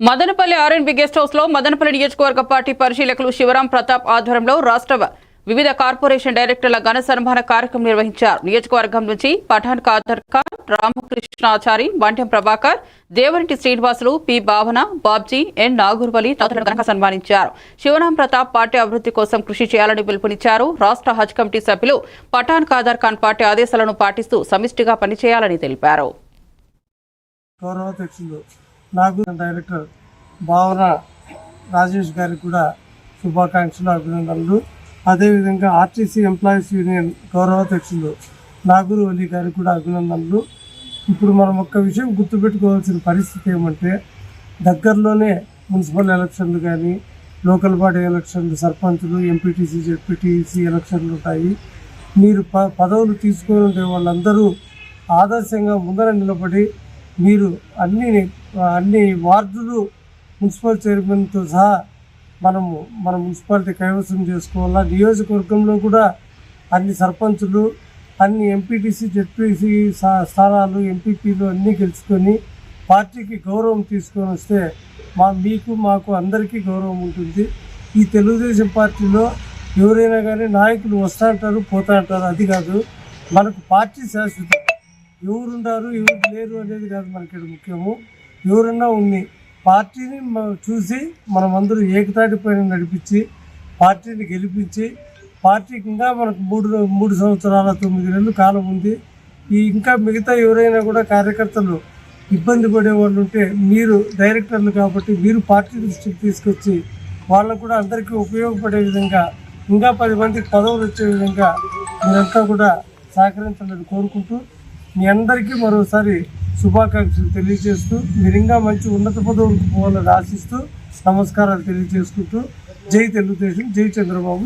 Madanapalle R&B guest హౌస్లో మదనపల్లి నియోజకవర్గ party పరిశీలకులు శివరాం ప్రతాప్ ఆధ్వర్యంలో రాష్ట్ర వివిధ కార్పొరేషన్ డైరెక్టర్ల ఘన సన్మాన కార్యక్రమం నిర్వహించారు. నియోజకవర్గం నుంచి పఠాన్ ఖాదర్ ఖాన్ రామకృష్ణాచారి వంటెం ప్రభాకర్ దేవరింటి శ్రీనివాసులు పి భావన బాబ్జీ ఎన్ నాగూర్వలి తదితరులు ఘనంగా సన్మానించారు. శివరాం ప్రతాప్ పార్టీ అభివృద్ధి కోసం కృషి చేయాలని పిలుపునిచ్చారు. రాష్ట్ర హజ్ కమిటీ సభ్యులు పఠాన్ ఖాదర్ ఖాన్ పార్టీ ఆదేశాలను పాటిస్తూ సమిష్టిగా పనిచేయాలని తెలిపారు. నాకు డైరెక్టర్ భావన రాజేష్ గారికి కూడా శుభాకాంక్షలు అభినందనలు. అదేవిధంగా ఆర్టీసీ ఎంప్లాయీస్ యూనియన్ గౌరవాధ్యక్షులు నాగూరు అలీ గారికి కూడా అభినందనలు. ఇప్పుడు మనం ఒక్క విషయం గుర్తుపెట్టుకోవాల్సిన పరిస్థితి ఏమంటే దగ్గరలోనే మున్సిపల్ ఎలక్షన్లు కానీ లోకల్ బాడీ ఎలక్షన్లు సర్పంచులు ఎంపీటీసీ జెడ్పీటీసీ ఎలక్షన్లు ఉంటాయి. మీరు ప పదవులు తీసుకుని ఉండే వాళ్ళందరూ ఆదర్శంగా ముందర నిలబడి మీరు అన్ని అన్ని వార్డులు మున్సిపల్ చైర్మన్తో సహా మనము మన మున్సిపాలిటీ కైవసం చేసుకోవాలా? నియోజకవర్గంలో కూడా అన్ని సర్పంచులు అన్ని ఎంపీటీసీ జెడ్పీసీ స్థానాలు ఎంపీపీలు అన్నీ గెలుచుకొని పార్టీకి గౌరవం తీసుకొని వస్తే మా మీకు మాకు అందరికీ గౌరవం ఉంటుంది. ఈ తెలుగుదేశం పార్టీలో ఎవరైనా కానీ నాయకులు వస్తా అంటారు పోతా అంటారు అది కాదు. మనకు పార్టీ శాశ్వతం. ఎవరున్నారు ఎవరు లేరు అనేది కాదు మనకి ఇక్కడ ముఖ్యము. ఎవరన్నా ఉంది. పార్టీని చూసి చూసి మనమందరూ ఏకతాటి పైన నడిపించి పార్టీని గెలిపించి పార్టీకి ఇంకా మనకు మూడు మూడు సంవత్సరాల తొమ్మిది నెలలు కాలం ఉంది. ఈ ఇంకా మిగతా ఎవరైనా కూడా కార్యకర్తలు ఇబ్బంది పడే వాళ్ళు ఉంటే మీరు డైరెక్టర్లు కాబట్టి మీరు పార్టీ దృష్టికి తీసుకొచ్చి వాళ్ళకు కూడా అందరికీ ఉపయోగపడే విధంగా ఇంకా పది మందికి పదవులు వచ్చే విధంగా మీరంతా కూడా సహకరించాలని కోరుకుంటూ మీ అందరికీ మరోసారి శుభాకాంక్షలు తెలియజేస్తూ మీరు ఇంకా మంచి ఉన్నత పదవులకు పోవాలని ఆశిస్తూ నమస్కారాలు తెలియజేసుకుంటూ జై తెలుగుదేశం జై చంద్రబాబు